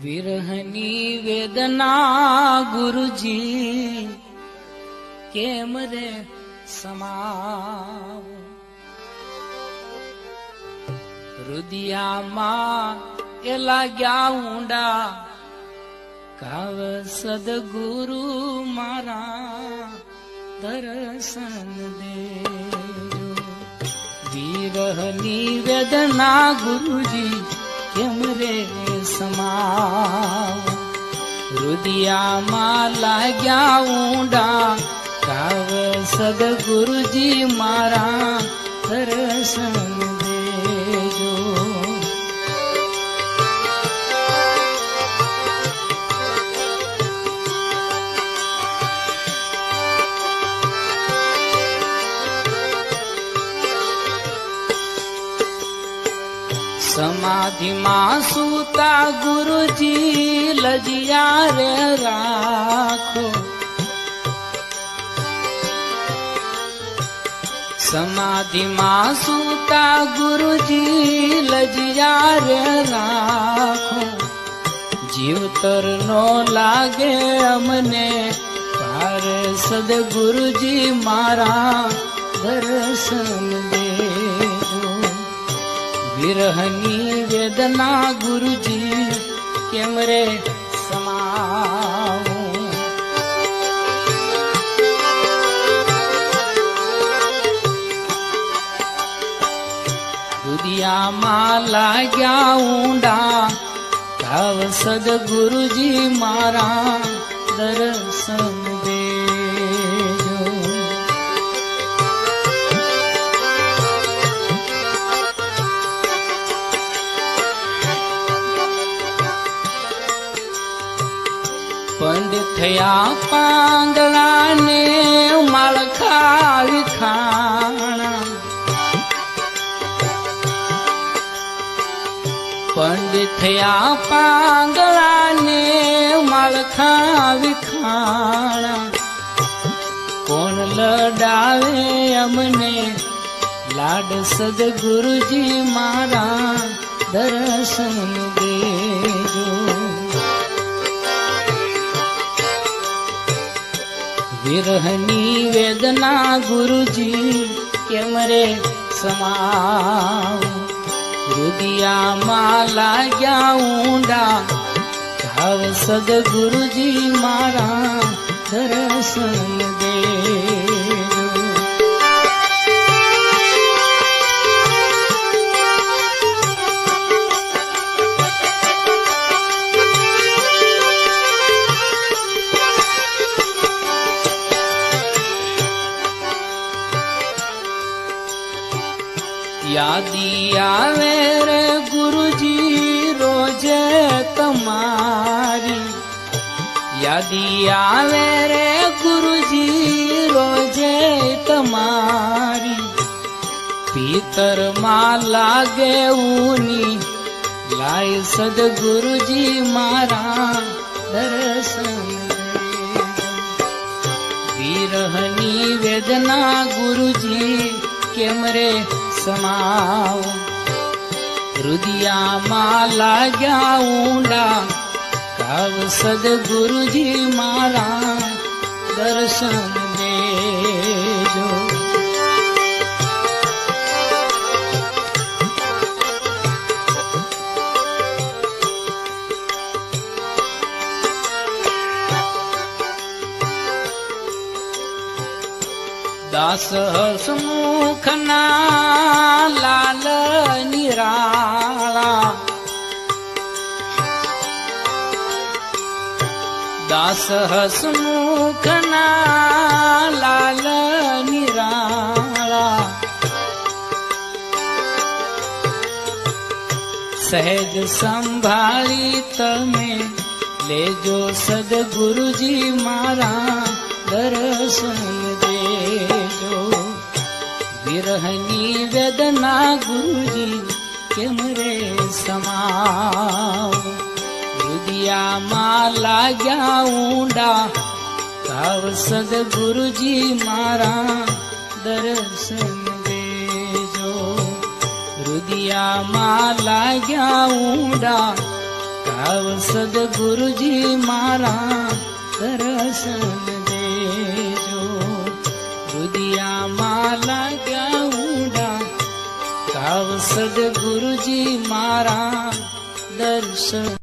વિરહની વેદના ગુરુજી, કેમ રે સમાવ? રુદિયામાં એ લાગ્યા ઊંડા, કાવ સદગુરુ મારા દર્શન દેજો. વિરહની વેદના ગુરુજી, કેમ રે સમાવ. રુદિયામાં લાગ્યા ઊંડા. કાવ સદગુરુજી મારા દર્શન સમાધિમાં સૂતા ગુરુજી લજિયા રે રાખો. સમાધિમાં સૂતા ગુરુજી લજિયા રે રાખો. જીવતર નો લાગે અમને પાર સદગુરુજી મારા દર્શન દેજો વિરહની વેદના ગુરુજી કેમ રે સમાવું દુધિયામાં લાગ્યા ઊંડા ભાવ સદગુરુજી મારા દર્શન પંડિત થયા પાંદડાને માળખા વિખાણા પંડ થયા પાંદડાને માળખા વિખાણા કોણ લડાવે અમને? લાડ સદગુરુજી મારા દર્શન દેજો વિરહની વેદના ગુરુજી કેમ રે સમાવ? રુદિયામાં લાગ્યા ઊંડા ભાવ સદગુરુજી મારા દર્શન દેજો યાદી આવે રે ગુરુજી, રોજે તમારી. યાદી આવે રે ગુરુજી, રોજે તમારી. ભીતરમાં લાગે ઉની લાય સદગુરુજી મારા દર્શન વિરહની વેદના ગુરુજી, કેમ રે સમાવ રુદિયામાં લાગ્યા ઊંડા. કાવ સદગુરુજી મારા દર્શન દાસ હસમુખના લાલ નિરાળા દાસ હસમુખના લાલ નિરાળા સહેજ સંભાળી તમે લેજો સદગુરુજી મારા દર્શન દેજો વિરહની વેદના ગુરુજી કેમ રે સમાવ રુદિયામાં લાગ્યા ઊંડા ભાવ સદગુરુજી મારા દર્શન દેજો રુદિયામાં લાગ્યા ઊંડા આવ સદગુરુજી મારા દર્શન રુદિયામાં લાગ્યા ઊંડા કાવ સદગુરુજી મારા દર્શન